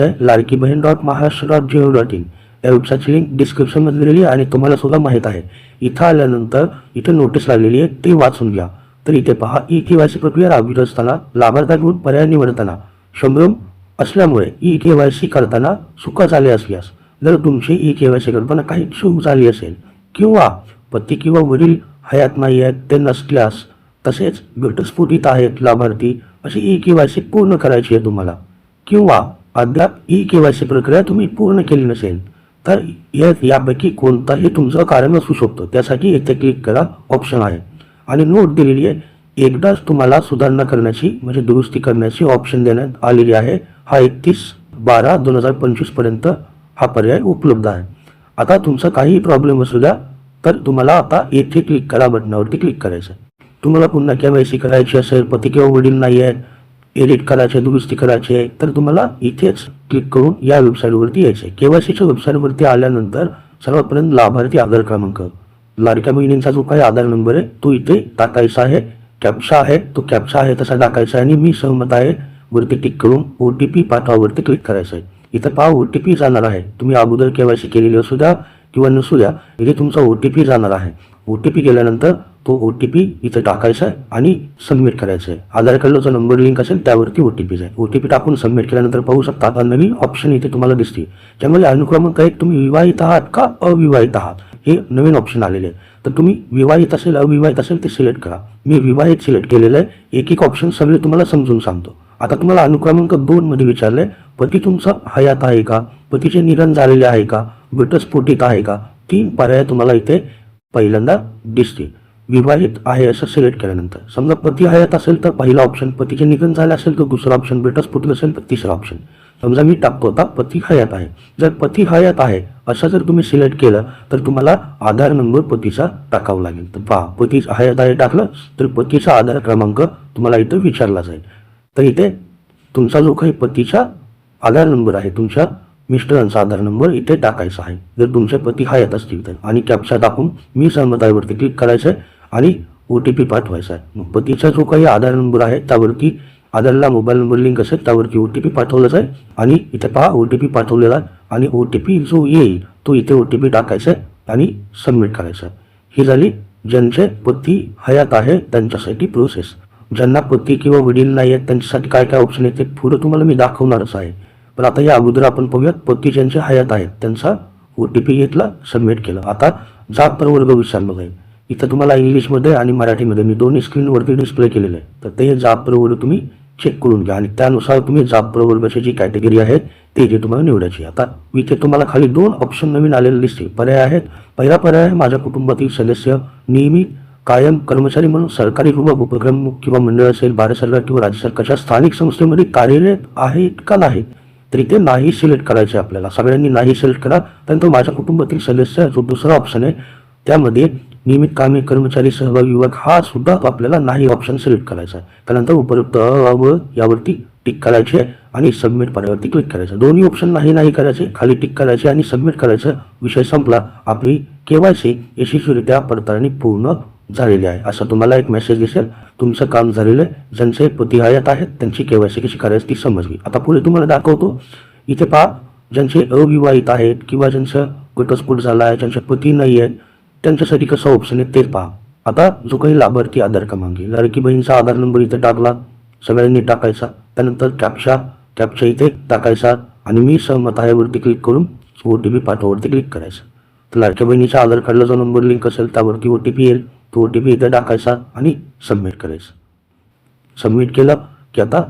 Ladki Bahin dot Maharashtra dot G dot in या वेबसाईटची link डिस्क्रिप्शनमध्ये दिलेली आहे आणि तुम्हाला सुद्धा माहीत आहे. इथं आल्यानंतर इथे नोटीस लागलेली आहे ती वाचून घ्या. तर इथे पहा ई के वाय सी प्रक्रिया राबवित असताना लाभार्थ्यांकडून पर्याय निवडताना संभ्रम असल्यामुळे ई के वाय सी करताना चुका झाले असल्यास जर तुमची ई के वाय सी करताना काही चूक झाली असेल किंवा पती किंवा वडील हयात नाही आहेत ते नसल्यास तसेच घटस्फोटित आहेत लाभार्थी अशी ई के वाय सी पूर्ण करायची आहे तुम्हाला. किंवा अद्याप ई के वाय सी प्रक्रिया तुम्ही पूर्ण केली नसेल तर या यापैकी कोणताही तुमचं कारण असू शकतो. त्यासाठी येथे क्लिक करा ऑप्शन आहे. आणि नोट दिलेली आहे एकदाच तुम्हाला सुधारणा करण्याची म्हणजे दुरुस्ती करण्याची ऑप्शन देण्यात आलेली आहे. हा एकतीस बारा दोन हजार पंचवीसपर्यंत हा पर्याय उपलब्ध आहे. आता तुमचा काहीही प्रॉब्लेम असू द्या तर तुम्हाला आता येथे क्लिक करा बटनावरती क्लिक करायचं. आहे. तुम्हाला पुन्हा केवायसी करायची असेल पती किंवा वडील नाही आहेत एडिट करायचे दुरुस्ती करायची आहे तर तुम्हाला इथेच क्लिक करून या वेबसाईटवरती यायचं. आहे केवायसीच्या वेबसाईटवरती आल्यानंतर सर्वपर्यंत लाभार्थी आधार क्रमांक. लाडक्या बहिणींचा जो काही आधार नंबर आहे तो इथे टाकायचा आहे. कॅप्शा आहे तो कॅप्शा आहे तसा टाकायचा आहे आणि मी सहमत आहे. वरती क्लिक करून ओ टी पी पाठवावरती क्लिक करायचं आहे. इथं पहा ओ टी पी जाणार आहे. तुम्ही अगोदर केवायसी केलेली असू द्या किंवा नसू द्या इथे तुमचा ओ टी पी जाणार आहे. ओ टी पी गेल्यानंतर तो ओ टी पी इथं टाकायचा आहे आणि सबमिट करायचं आहे. आधार कार्डला जो नंबर लिंक असेल त्यावरती ओ टी पी जाईल ओ टी पी टाकून सबमिट केल्यानंतर पाहू शकता आता नवीन ऑप्शन इथे तुम्हाला दिसते त्यामुळे अनुक्रमांक एक तुम्ही विवाहित आहात का अविवाहित आहात? हे नवीन ऑप्शन आलेले आहे तर तुम्ही विवाहित असेल अविवाहित असेल ते सिलेक्ट करा. मी विवाहित सिलेक्ट केलेलं आहे. एक एक ऑप्शन सगळे तुम्हाला समजून सांगतो. आता तुम्हाला अनुक्रमांक दोन मध्ये विचारलंय. पती तुमचा हयात आहे का? पतीचे निधन झालेले आहे का? घटस्फोटित आहे का? तीन पर्याय तुम्हाला इथे पहिल्यांदा दिसते. विवाहित आहे असं सिलेक्ट केल्यानंतर. समजा पती हयात असेल तर पहिला ऑप्शन पतीचे निधन झाले असेल तर दुसरा ऑप्शन घटस्फोटित असेल तर तिसरा ऑप्शन समजा मी टाकतो आता पती हयात आहे. जर पती हयात आहे असं जर तुम्ही सिलेक्ट केलं तर तुम्हाला आधार नंबर पतीचा टाकावा लागेल. तर पहा पती हयात आहे टाकलं तर पतीचा आधार क्रमांक तुम्हाला इथं विचारला जाईल. तर इथे तुमचा जो काही पतीचा आधार नंबर आहे तुमच्या मिस्टरांचा आधार नंबर इथे टाकायचा आहे. जर तुमचे पती हयात असतील तर. आणि कॅप्शा टाकून मी सहमतावरती क्लिक करायचं आहे आणि ओ टी पी पाठवायचा आहे. मग पतीचा जो काही आधार नंबर आहे त्यावरती आधारला मोबाईल नंबर लिंक असेल त्यावरती ओ टी पी पाठवलाच आहे. आणि इथे पहा ओ टी पी पाठवलेला आहे. आणि ओ टी पी जो येईल तो इथे ओ टी पी टाकायचा आहे आणि सबमिट करायचा आहे. ही झाली ज्यांचे पती हयात आहे त्यांच्यासाठी प्रोसेस ज्यांना पती किंवा वडील नाही आहेत त्यांच्यासाठी काय काय ऑप्शन आहेत ते पुढं तुम्हाला मी दाखवणारच आहे. पण आता या अगोदर आपण पाहूयात पती ज्यांचे हयात आहेत त्यांचा ओ टी पी घेतला सबमिट केलं. आता जात प्रवर्ग विचारलं जाईल इथं तुम्हाला इंग्लिशमध्ये आणि मराठीमध्ये मी दोन्ही स्क्रीनवरती डिस्प्ले केलेलं आहे. तर ते जात प्रवर्ग तुम्ही चेक करून घ्या. आणि त्यानुसार तुम्ही जात प्रवर्गाची जी कॅटेगरी आहे ते इथे तुम्हाला निवडायची आता इथे तुम्हाला खाली दोन ऑप्शन नवीन आलेले दिसते पर्याय आहेत. पहिला पर्याय आहे माझ्या कुटुंबातील सदस्य नियमित कायम कर्मचारी म्हणून सरकारी किंवा उपक्रम किंवा मंडळ असेल भारत सरकार किंवा राज्य सरकारच्या स्थानिक संस्थेमध्ये कार्यरत आहेत का नाही? तर इथे नाही सिलेक्ट करायचे आपल्याला. सगळ्यांनी नाही सिलेक्ट करा त्यानंतर माझ्या कुटुंबातील सदस्य जो दुसरा ऑप्शन आहे. त्यामध्ये नियमित कामे कर्मचारी सहभागी विभाग हा सुद्धा आपल्याला नाही ऑप्शन सिलेक्ट करायचा आहे. त्यानंतर उपयुक्त व यावरती टिक करायचे आहे आणि सबमिट पर्यावरती क्लिक करायचं दोन्ही ऑप्शन नाही नाही करायचे खाली टिक करायचे आणि सबमिट करायचं. विषय संपला. आपली केवायसी यशस्वीरित्या पडताळणी पूर्ण झालेली आहे. असं तुम्हाला एक मेसेज दिसेल तुमचं काम झालेलं आहे ज्यांचे पती आहेत त्यांची केवायसी कशी करायची ती समजली आता पुढे तुम्हाला दाखवतो. इथे पहा ज्यांचे अविवाहित आहेत किंवा ज्यांचं घटस्फोट झाला आहे ज्यांचे पती नाही आहेत त्यांच्यासाठी कसं ऑप्शन आहे ते पहा. आता जो काही लाभार्थी आधार क्रमांक आहे लाडकी बहीणचा आधार नंबर इथे टाकला सगळ्यांनी टाकायचा त्यानंतर कॅप्शा कॅप्शा इथे टाकायचा आणि मी सहमत आहेवरती क्लिक करून ओ टी पी पाठवावरती क्लिक करायचं. तर लाडक्या बहिणीच्या आधार कार्डला जो नंबर लिंक असेल त्यावरती ओ टी पी येईल. तो ओ टी पी इथं टाकायचा आणि सबमिट करायचं. सबमिट केलं की आता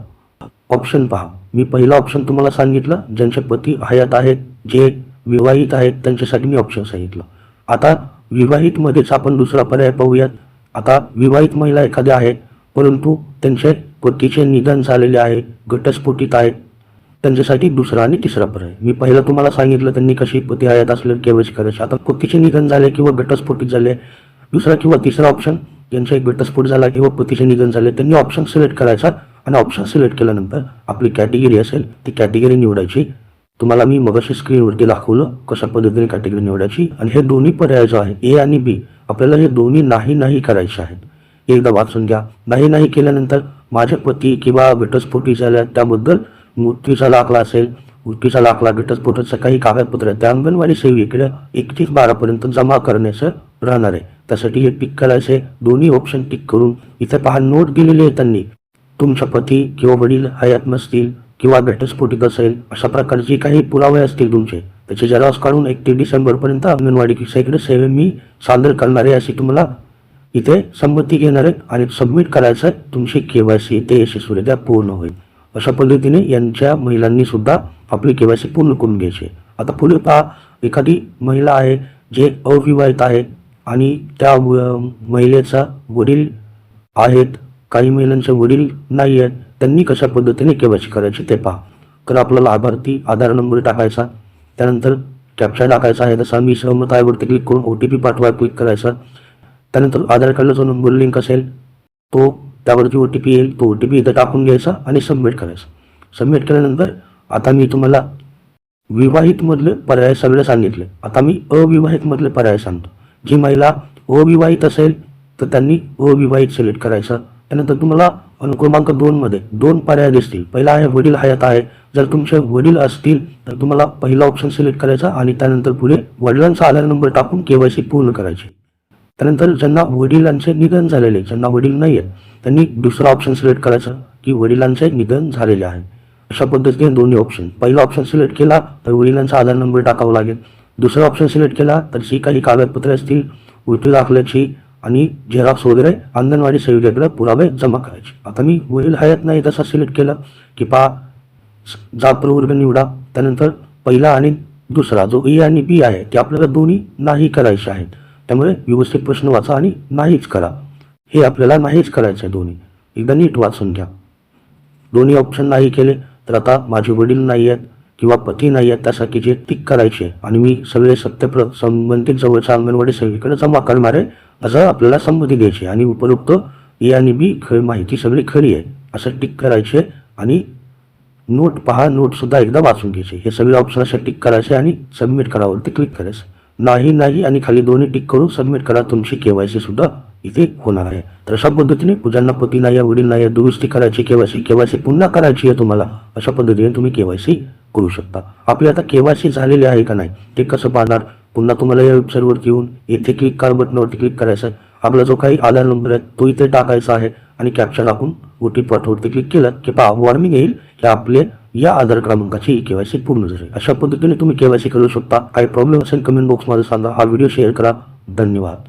ऑप्शन पहा. मी पहिला ऑप्शन तुम्हाला सांगितलं ज्यांचे पती हयात आहेत जे विवाहित आहेत त्यांच्यासाठी मी ऑप्शन सांगितलं. आता विवाहितमध्येच आपण दुसरा पर्याय पाहूयात. आता विवाहित महिला एखाद्या आहेत परंतु त्यांचे पतीचे निधन झालेले आहे घटस्फोटित आहेत त्यांच्यासाठी दुसरा आणि तिसरा पर्याय. मी पहिलं तुम्हाला सांगितलं त्यांनी कशी पती हयात असले केवायसी करायची. आता पतीचे निधन झाले किंवा घटस्फोटित झाले दुसरा किंवा तिसरा ऑप्शन ज्यांचा एक घटस्फोट झाला किंवा पतीचे निधन झाले त्यांनी ऑप्शन सिलेक्ट करायचा आणि ऑप्शन सिलेक्ट केल्यानंतर आपली कॅटेगरी असेल ती कॅटेगरी निवडायची. तुम्हाला मी मगाशी स्क्रीनवरती दाखवलं कशा पद्धतीने कॅटेगरी निवडायची आणि हे दोन्ही पर्याय जो आहे ए आणि बी आपल्याला हे दोन्ही नाही नाही करायचे आहेत. एकदा वाचून घ्या. नाही नाही केल्यानंतर माझे पती किंवा घटस्फोटी झाल्या त्याबद्दल मृत्यूचा दाखला असेल मृत्यूचा दाखला घटस्फोटाचं काही कागदपत्र आहे त्या अंगणवाडी सेविकेला एकतीस बारापर्यंत जमा करण्याचं राहणार आहे. त्यासाठी हे टिक करायचे. दोन्ही ऑप्शन टिक करून इथे पहा नोट दिलेले आहे त्यांनी. तुमच्या पती किंवा वडील हयात नसतील किंवा घटस्फोटिक असेल अशा प्रकारचे काही पुरावे असतील तुमचे. त्याचे जेरॉक्स काढून एकतीस डिसेंबरपर्यंत अंगणवाडी सेवेकडे सेवे मी सादर करणार आहे अशी तुम्हाला इथे संमती घेणार आहे आणि सबमिट करायचं आहे. तुमची केवायसी ते यशस्वीरित्या पूर्ण होईल. अशा पद्धतीने यांच्या महिलांनी सुद्धा आपली केवायसी पूर्ण करून घ्यायची आहे. आता पुढे पहा एखादी महिला आहे जे अविवाहित आहे आणि त्या महिलेचा वडील आहेत. काही महिलांचे वडील नाही आहेत. त्यांनी कशा पद्धतीने केवायसी करायची ते पहा. तर आपला लाभार्थी आधार नंबर टाकायचा. त्यानंतर कॅप्चा टाकायचा आहे. तसा मी सहमत आहे. वरती क्लिक करून ओ टी पी पाठवा क्लिक करायचा. त्यानंतर आधार कार्डला जो नंबर लिंक असेल तो त्यावरती ओ टी पी येईल. तो ओ टी पी इथं टाकून घ्यायचा आणि सबमिट करायचा. सबमिट केल्यानंतर आता मी तुम्हाला विवाहितमधले पर्याय सगळे सांगितले. आता मी अविवाहितमधले पर्याय सांगतो. जी महिला अविवाहित असेल तर त्यांनी अविवाहित सिलेक्ट करायचं. त्यानंतर तुम्हाला अनुक्रमांक दोनमध्ये दोन पर्याय दिसतील. पहिला आहे वडील हयात आहे. जर तुमचे वडील असतील तर तुम्हाला पहिला ऑप्शन सिलेक्ट करायचा आणि त्यानंतर पुढे वडिलांचा आधार नंबर टाकून केवायसी पूर्ण करायची. त्यानंतर ज्यांना वडिलांचे निधन झालेले ज्यांना वडील नाही आहेत त्यांनी दुसरा ऑप्शन सिलेक्ट करायचं की वडिलांचे निधन झालेले आहे. अशा पद्धतीने दोन्ही ऑप्शन पहिला ऑप्शन सिलेक्ट केला तर वडिलांचा आधार नंबर टाकावा लागेल. दुसरा ऑप्शन सिलेक्ट केला तर जी काही कागदपत्रे असतील मृत्यू दाखल्याची आणि झेरॉक्स वगैरे अंगणवाडी सेविकेकडे पुरावे जमा करायचे. आता मी वडील हयात नाही तसा सिलेक्ट केलं की पा जात प्रवर्ग निवडा. त्यानंतर पहिला आणि दुसरा जो ए आणि बी आहे ते आपल्याला दोन्ही नाही करायचे आहेत. त्यामुळे व्यवस्थित प्रश्न वाचा आणि नाहीच करा. हे आपल्याला नाहीच करायचं आहे दोन्ही. एकदा नीट वाचून घ्या. दोन्ही ऑप्शन नाही केले तर आता माझे वडील नाही आहेत. किंवा पती नाही आहेत त्यासाठी जे टिक करायचे. आणि मी सगळे सत्यप्र संबंधित जवळच्या अंगणवाडी सगळीकडे जमा करणार आहे असं आपल्याला संमती द्यायची. आणि उपरोक्त ए आणि बी ख माहिती सगळी खरी आहे. असं टिक करायचे आणि नोट पहा नोटसुद्धा एकदा वाचून घ्यायचे. हे सगळे ऑप्शन असे टिक करायचे आणि सबमिट करावरती क्लिक करायचं. नाही नाही आणि खाली दोन्ही टिक करून सबमिट करा. तुमची केवायसी सुद्धा इथे होणार आहे. तर अशा पद्धतीने पूजांना पती नाही आहे वडील नाही आहे दुरुस्ती करायची केवायसी केवायसी पुन्हा करायची आहे तुम्हाला. अशा पद्धतीने तुम्ही केवायसी करू शकता आपली आता केवायसी झालेली आहे का नाही ते कसं पाहणार? पुन्हा तुम्हाला या वेबसाईटवरती येऊन येथे क्लिक कार बटनावरती क्लिक करायचं आहे. आपला जो काही आधार नंबर आहे तो इथे टाकायचा आहे आणि कॅप्चर टाकून ओ टी पाठवरती क्लिक केलं की पहा वॉर्मिंग येईल की आपले या आधार क्रमांकाची केवायसी पूर्ण झाली. अशा पद्धतीने तुम्ही केवायसी करू शकता. काही प्रॉब्लेम असेल कमेंट बॉक्समध्ये सांगा. हा व्हिडिओ शेअर करा. धन्यवाद.